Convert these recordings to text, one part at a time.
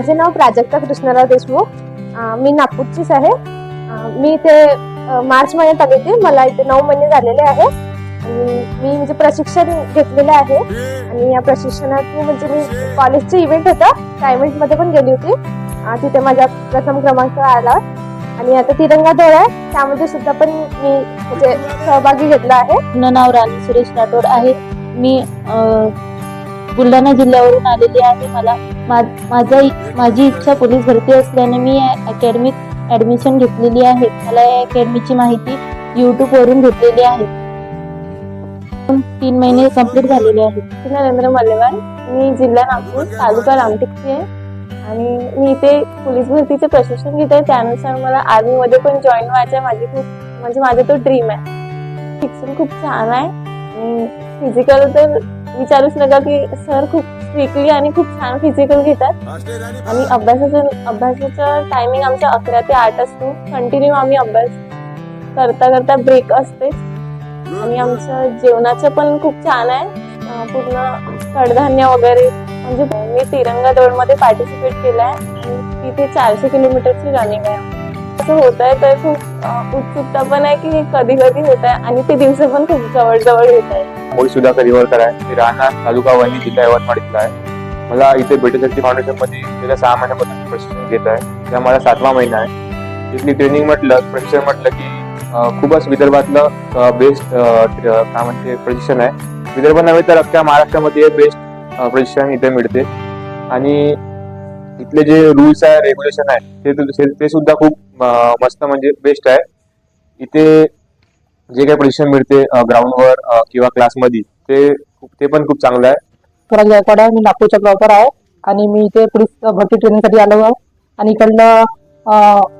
माझे नाव प्राजक्ता कृष्णराव देशमुख. मी नागपूरचीच आहे. मी इथे मार्च महिन्यात आले होते. मला इथे नऊ महिने झालेले आहे. आणि मी म्हणजे प्रशिक्षण घेतलेलं आहे. आणि या प्रशिक्षणात म्हणजे मी कॉलेजचं इव्हेंट होतं. त्या इव्हेंटमध्ये पण गेली होती. तिथे माझा प्रथम क्रमांक आला. आणि आता तिरंगा दौड आहे. त्यामध्ये सुद्धा पण मी म्हणजे सहभागी घेतला आहे. नाव राणी सुरेश राठोड आहे. मी बुलढाणा जिल्ह्यावरून आलेली आहे. मला माझा माझी इच्छा पोलीस भरती असल्याने मी या अकॅडमीत ॲडमिशन घेतलेली आहे. मला या अकॅडमीची माहिती यूट्यूबवरून घेतलेली आहे. तीन महिने कंप्लीट झालेले आहेत. नरेंद्र मल्लेवाल मी जिल्हा नागपूर तालुका रामटेकची आहे. आणि मी इथे पोलीस भरतीचे प्रशिक्षण घेत. आहे त्यानुसार मला आर्मीमध्ये पण जॉईन व्हायचं आहे माझी खूप म्हणजे माझा तो ड्रीम आहे. शिक्षण खूप छान आहे. आणि फिजिकल तर विचारूच नका की सर खूप स्ट्रिक्टली आणि खूप छान फिजिकल घेतात. आणि अभ्यासाचं अभ्यासाचं टायमिंग आमच्या अकरा ते आठ असतो. कंटिन्यू आम्ही अभ्यास करता करता ब्रेक असतेच. आणि आमचं जेवणाचं पण खूप छान आहे. पूर्ण कडधान्य वगैरे म्हणजे मी तिरंगा दौडमध्ये पार्टिसिपेट केलं आहे आणि तिथे चारशे किलोमीटरची रनिंग आहे. असं होत आहे तर खूप उत्सुकता पण आहे की कधी कधी होत आहे आणि ते दिवस पण खूप जवळ जवळ येत आहे मोहित सुधाकर रिवरकर आहे. मी राहणार तालुका वहिनी जिल्हा यवतमाळ इथला आहे. मला इथे बेटशक्ती फाउंडेशनमध्ये गेल्या सहा महिन्यापासून प्रशिक्षण घेत आहे. त्या मला सातवा महिना आहे. इथली ट्रेनिंग म्हटलं प्रशिक्षण म्हटलं की खूपच विदर्भातलं बेस्ट काय म्हणते प्रशिक्षण आहे. विदर्भ नव्हे तर अख्ख्या महाराष्ट्रामध्ये बेस्ट प्रशिक्षण इथे मिळते. आणि इथले जे रूल्स आहे रेग्युलेशन आहे ते ते- ते सुद्धा खूप मस्त म्हणजे बेस्ट आहे. इथे जे काही प्रशिक्षण मिळते ग्राउंडवर किंवा क्लासमध्ये ते खूप- ते पण खूप चांगलं आहे. स्वराज गायकवाड आहे मी नागपूरच्या प्रॉपर आहे. आणि मी इथे पोलीस भरती ट्रेनिंगसाठी आलो आहे. आणि इकडलं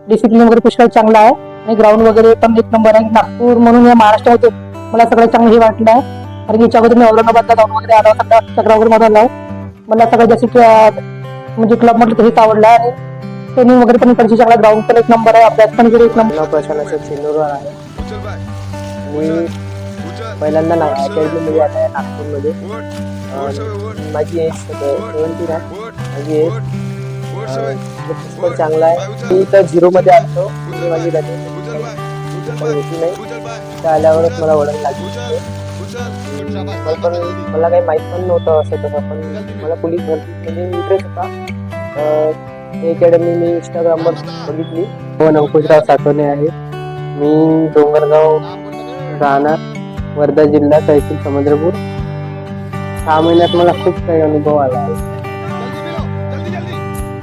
डिसिप्लिन वगैरे पुष्कळ चांगलं आहे. आणि ग्राउंड वगैरे पण एक नंबर आहे. नागपूर म्हणून या महाराष्ट्रामध्ये मला सगळं चांगलं हे वाटलं आहे. कारण की याच्या अगोदर मी औरंगाबादला जाऊन वगैरे आलो सगळा चक्रा वगैरे मध्ये मला सगळं जास्त म्हणजे क्लब म्हटलं तर हेच आवडलं आहे. आणि ट्रेनिंग वगैरे पण इकडची चांगला ग्राउंड पण एक नंबर आहे अभ्यास पण एक नंबर नाव प्रशांत आहे. मी पहिल्यांदा ना अकॅडमीमध्ये म्हणजे आला आहे नागपूरमध्ये. माझी एज सेवन्टीन आहे. माझी एज चांगला आहे. मी तर झिरोमध्ये आलो माझी रनिंग नाही तर आल्यावरच मला ओळख लागली. मला पण मला काही माहीत पण नव्हतं असं तसं पण मला पोलीस भरतीमध्ये म्हणजे इंटरेस्ट होता. ही अकॅडमी मी इंस्टाग्रामवर बघितली. हो नवकुशराव साठवणे आहे. मी डोंगरगाव राहणार वर्धा जिल्हा तहसील समुद्रपूर. सहा महिन्यात मला खूप काही अनुभव आला आहे.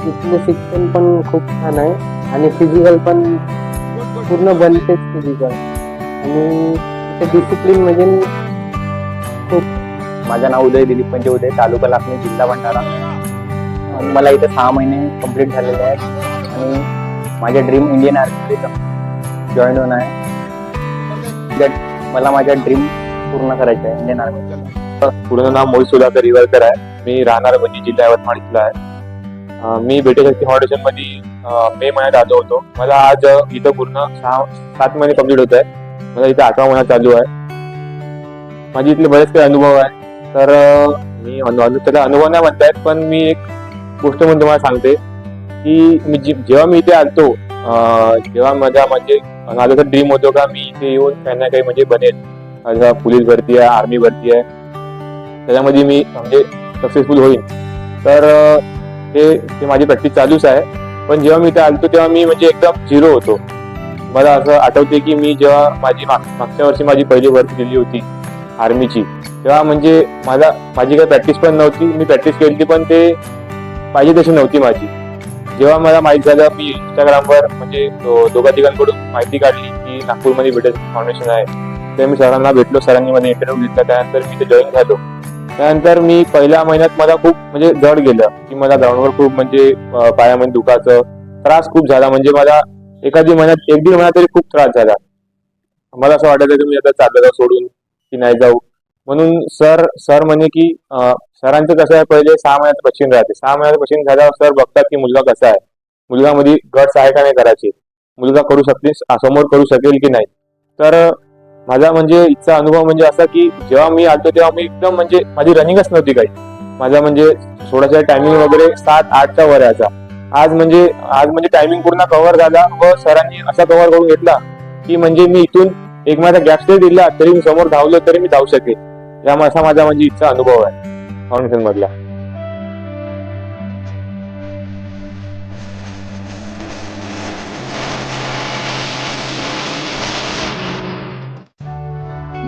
इथलं शिक्षण पण खूप छान आहे आणि फिजिकल पण पूर्ण बनतेच फिजिकल आणि इथे डिसिप्लिन म्हणजे खूप. माझं नाव उदय दिलीप म्हणजे उदय तालुका लाखणी जिल्हा भंडारा. आणि मला इथे सहा महिने कंप्लीट झालेले आहेत. आणि माझ्या ड्रीम इंडियन आर्मीमध्ये जॉईन होणार आहे. मला माझ्या ड्रीम पूर्ण करायचं आहे इंडियन आर्मी पूर्ण नाव मोहित सुधाकर रिवरकर आहे. मी राहणार बनी जिल्हा यवतमाळ इथला आहे मी बेटशक्ती फाउंडेशनमध्ये मे महिन्यात आलो होतो. मला आज इथं पूर्ण सहा सात महिने कंप्लीट होत आहे मला इथं आठवा महिना चालू आहे. माझे इथले बरेच काही अनुभव आहे. तर मी अनु- त्याचा अनुभव नाही म्हणतायत पण मी एक गोष्ट म्हणून तुम्हाला सांगते की मी जेव्हा मी इथे आलतो जेव्हा माझा म्हणजे माझा तर ड्रीम होतो का मी इथे येऊन काही ना काही म्हणजे बनेल. माझा पोलीस भरती आहे आर्मी भरती आहे. त्याच्यामध्ये मी म्हणजे सक्सेसफुल होईल तर हे ते माझी प्रॅक्टिस चालूच आहे. पण जेव्हा मी इथे आलतो तेव्हा मी म्हणजे एकदम झिरो होतो. मला असं आठवते की मी जेव्हा माझी माग- मागच्या वर्षी माझी पहिली भरती दिली होती आर्मीची तेव्हा म्हणजे माझा माझी काही प्रॅक्टिस पण नव्हती. मी प्रॅक्टिस केली होती पण ते पाहिजे तशी नव्हती माझी. जेव्हा मला माहीत झालं मी इंस्टाग्रामवर म्हणजे दोघा तिघांकडून माहिती काढली की नागपूरमध्ये भेटेल फाउंडेशन आहे. ते मी सरांना भेटलो सरांनी मध्ये इंटरव्ह्यू घेतला. त्यानंतर मी ते जॉईन झालो. त्यानंतर मी पहिल्या महिन्यात मला खूप म्हणजे जड गेलं की मला ग्राउंडवर खूप म्हणजे पायामध्ये दुखाचं त्रास खूप झाला. म्हणजे मला एखादी महिन्यात एक दीड महिन्यात तरी खूप त्रास झाला. मला असं वाटायचं की मी आता चाललं जाऊ सोडून की नाही जाऊ. म्हणून सर सर म्हणे की सरांचं कसं आहे पहिले सहा महिन्यात पश्चिम राहते. सहा महिन्यात पश्चिम झाल्यावर सर बघतात की मुलगा कसा आहे. मुलगामध्ये गट्स आहे का नाही करायचे? मुलगा करू शकते समोर करू शकेल की नाही? तर माझा म्हणजे इथचा अनुभव म्हणजे असा की जेव्हा मी आलतो तेव्हा मी एकदम म्हणजे माझी रनिंगच नव्हती काही. माझा म्हणजे थोडासा टायमिंग वगैरे सात आठच्या वर यायचा. आज म्हणजे आज म्हणजे टायमिंग पूर्ण कव्हर झाला व सरांनी असा कव्हर करून घेतला की म्हणजे मी इथून एक माझा गॅप स्टे दिला तरी मी समोर धावलो तरी मी धावू शकेल या असा माझा म्हणजे इच्छा अनुभव आहे फाउंडेशन मधला.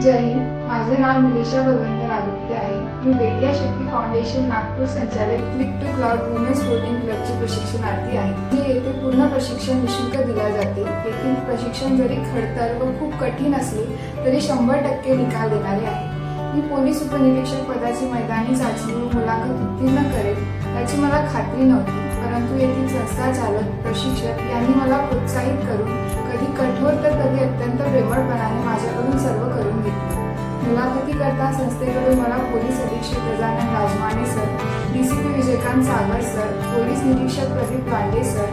जय माझं नाव निलेशा बलवंत आरोग्य आहे. मी बेटिया शक्ती फाउंडेशन नागपूर संचालक click to cloud women's sporting क्लबची प्रशिक्षणार्थी आहे. मी येथे पूर्ण प्रशिक्षण निशुल्क दिले जाते. येथील प्रशिक्षण जरी खडतर व खूप कठीण असले तरी शंभर टक्के निकाल देणारे आहे. मी पोलीस उपनिरीक्षक पदाची मैदानी चाचणी व मुलाखत उत्तीर्ण करेल याची मला खात्री नव्हती. परंतु येथील संस्था चालक प्रशिक्षक यांनी मला प्रोत्साहित करून कधी कठोर तर कधी अत्यंत प्रेमळपणाने माझ्याकडून सर्व करून घेतले. मुलाखतीकरता संस्थेकडून मला पोलीस अधीक्षक Gajanan Rajmane sir D C P Vijaykant Sagar sir police निरीक्षक Pradeep Pande sir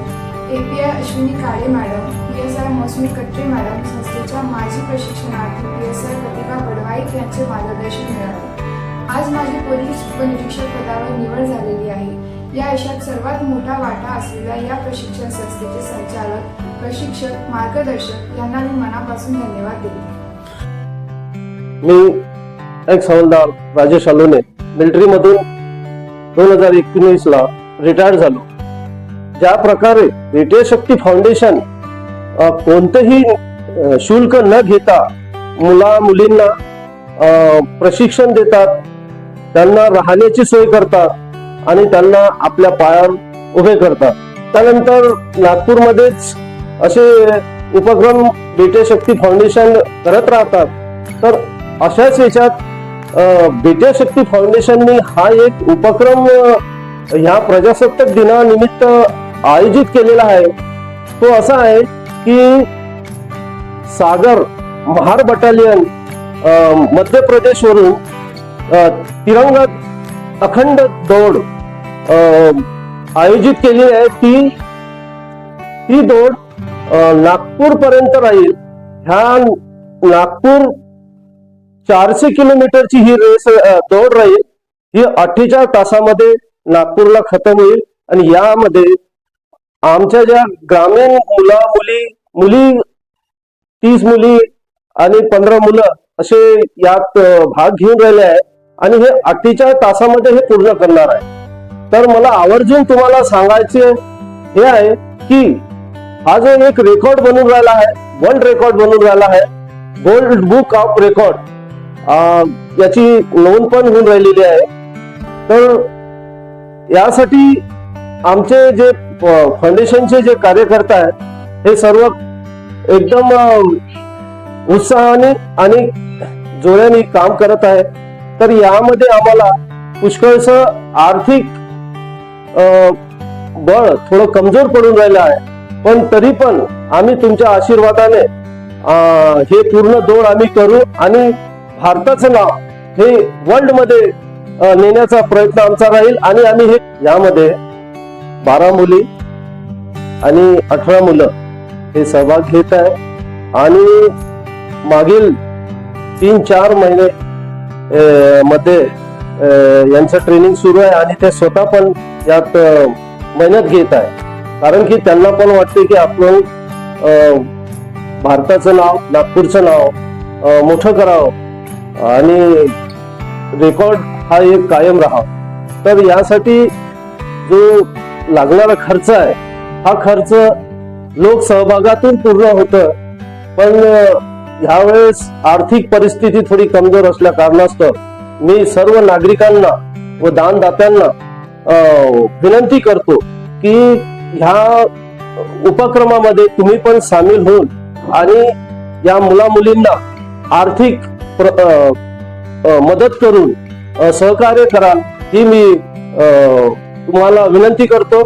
API Ashwini Kale madam P S I Mausami Katte madam संस्थेच्या माजी प्रशिक्षणार्थी P S I Pratibha Badwaik यांचे मार्गदर्शन मिळाले. आज माझी पोलीस उपनिरीक्षक पदावर निवड झालेली आहे. या यशात सर्वात मोठा वाटा असलेल्या या प्रशिक्षण संस्थेचे संचालक प्रशिक्षक मार्गदर्शक यांना मी मनापासून धन्यवाद देते मी एक्स हवालदार राजेश अलोने मिलिटरीमधून दोन हजार एकोणीस रिटायर्ड झालो. ज्या प्रकारे रेडिओ शक्ती फाउंडेशन कोणतंही शुल्क न घेता मुला मुलींना प्रशिक्षण देतात त्यांना राहण्याची सोय करतात आणि त्यांना आपल्या पायावर उभे करतात. त्यानंतर नागपूरमध्येच असे उपक्रम बेटे शक्ती फाउंडेशन करत राहतात. तर अशाच याच्यात बेटे शक्ती फाउंडेशननी हा एक उपक्रम ह्या प्रजासत्ताक दिनानिमित्त आयोजित केलेला आहे. तो असा आहे की सागर महार बटालियन मध्य प्रदेशवरून तिरंगा अखंड दौड आयोजित केली आहे. ती ती दौड नागपूर पर्यंत राहील. ह्या नागपूर चारशे किलोमीटरची ही रेस दौड राहील. ही अठ्ठेचाळीस तासामध्ये नागपूरला खतम होईल आणि यामध्ये आमच्या ज्या ग्रामीण मुला मुली मुली तीस मुली आणि पंधरा मुलं असे यात भाग घेऊन राहिले आहे आणि हे अठ्ठेचाळीस तासामध्ये हे पूर्ण करणार आहे तर मला आवर्जून तुम्हाला सांगायचे हे आहे की हा जो एक रेकॉर्ड बनून राहिला आहे वर्ल्ड रेकॉर्ड बनून राहिला आहे गोल्ड बुक ऑफ रेकॉर्ड याची नोंद पण होऊन राहिलेली आहे. तर यासाठी आमचे जे फाउंडेशनचे जे कार्यकर्ता आहेत हे सर्व एकदम उत्साहाने आणि जोराने काम करत आहे. तर यामध्ये आम्हाला पुष्कळस आर्थिक बळ थोडं कमजोर पडून राहिलं आहे. पण तरी पण आम्ही तुमच्या आशीर्वादाने हे पूर्ण दौड आम्ही करू आणि भारताचं नाव हे वर्ल्डमध्ये नेण्याचा प्रयत्न आमचा राहील आणि आम्ही हे यामध्ये बारा मुली आणि अठरा मुलं हे सहभाग घेत आहे. आणि मागील तीन चार महिने मध्ये यांचं ट्रेनिंग सुरू आहे आणि ते स्वतः पण यात मेहनत घेत आहे. कारण की त्यांना पण वाटते की आपण भारताचं नाव नागपूरचं नाव मोठं करावं. आणि रेकॉर्ड हा एक कायम राहावा. तर यासाठी जो लागणारा खर्च आहे. हा खर्च लोकसहभागातून पूर्ण होतं. पण ह्यावेळेस आर्थिक परिस्थिती थोडी कमजोर असल्या कारणास्तव मी सर्व नागरिकांना व दानदात्यांना विनंती करतो की ह्या उपक्रमामध्ये तुम्ही पण सामील होऊन आणि या मुला मुलींना आर्थिक प्र- आ, आ, मदत करून सहकार्य कराल ही मी अ, तुम्हाला विनंती करतो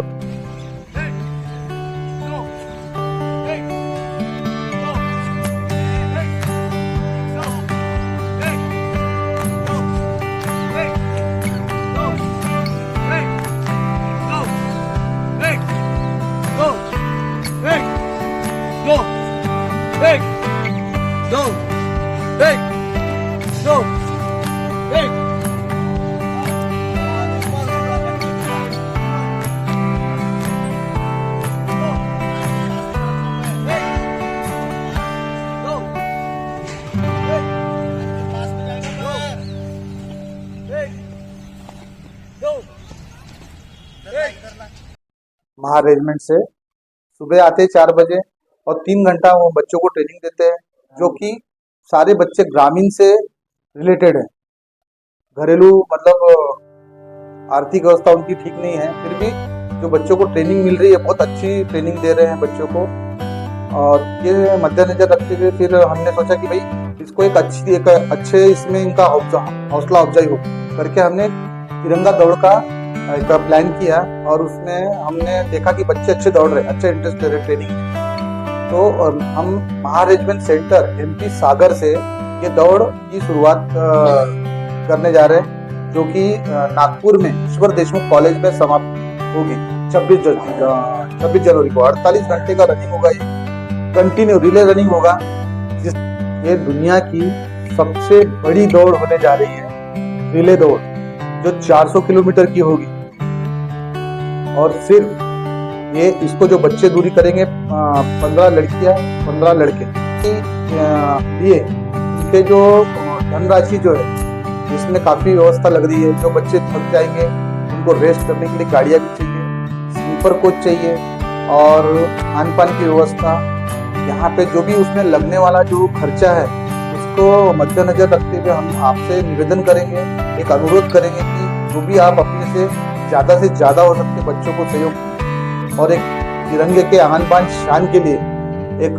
महा रेजिमेंट से। सुबह आते हैं चार बजे और तीन घंटा वो बच्चों को ट्रेनिंग देते हैं, जो कि सारे बच्चे ग्रामीण से रिलेटेड हैं। घरेलू मतलब आर्थिक अवस्था उनकी ठीक नहीं है, फिर भी जो बच्चों को ट्रेनिंग मिल रही है, बहुत अच्छी ट्रेनिंग दे रहे हैं बच्चों को। और ये मद्देनजर रखते हुए फिर हमने सोचा कि भाई, इसको एक अच्छी, एक अच्छे इसमें इनका हौसला अफजाई हो। करके हमने तिरंगा दौड़ का एक प्लान किया और उसमें हमने देखा कि बच्चे अच्छे दौड़ रहे, अच्छे इंटरेस्ट ले रहे ट्रेनिंग तो हम महारेजमेंट सेंटर एमपी सागर से ये दौड़ की शुरुआत करने जा रहे हैं, जो कि नागपुर में ईश्वर देशमुख कॉलेज में समाप्त होगी। छब्बीस जनवरी छब्बीस जनवरी को। अड़तालीस घंटे का रनिंग होगा ये। कंटिन्यू रिले रनिंग होगा, जिस ये दुनिया की सबसे बड़ी दौड़ होने जा रही है रिले दौड़, जो 400 किलोमीटर की होगी। और फिर ये इसको जो बच्चे दूरी करेंगे पंद्रह लड़कियाँ, पंद्रह लड़के। लिए इनके जो धनराशि जो है, इसमें काफ़ी व्यवस्था लग रही है। जो बच्चे थक जाएँगे, उनको रेस्ट करने के लिए गाड़ियाँ भी चाहिए, स्लीपर कोच चाहिए और खान पान की व्यवस्था। यहाँ पे जो भी उसमें लगने वाला जो खर्चा है, उसको मद्देनजर रखते हुए हम आपसे निवेदन करेंगे, एक अनुरोध करेंगे कि जो भी आप अपने से ज़्यादा से ज़्यादा हो सकते बच्चों को सहयोग और एक तिरंगे के आन बान शान के लिए एक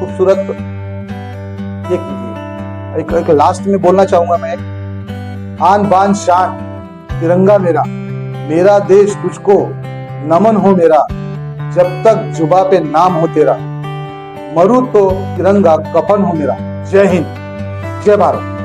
खूबसूरत ये कीजिए। एक, एक लास्ट में बोलना चाहूँगा मैं आन बान शान तिरंगा मेरा मेरा देश तुझको नमन हो मेरा जब तक जुबा पे नाम हो तेरा। मरू तो तिरंगा कफन हो मेरा। जय हिंद जय भारत।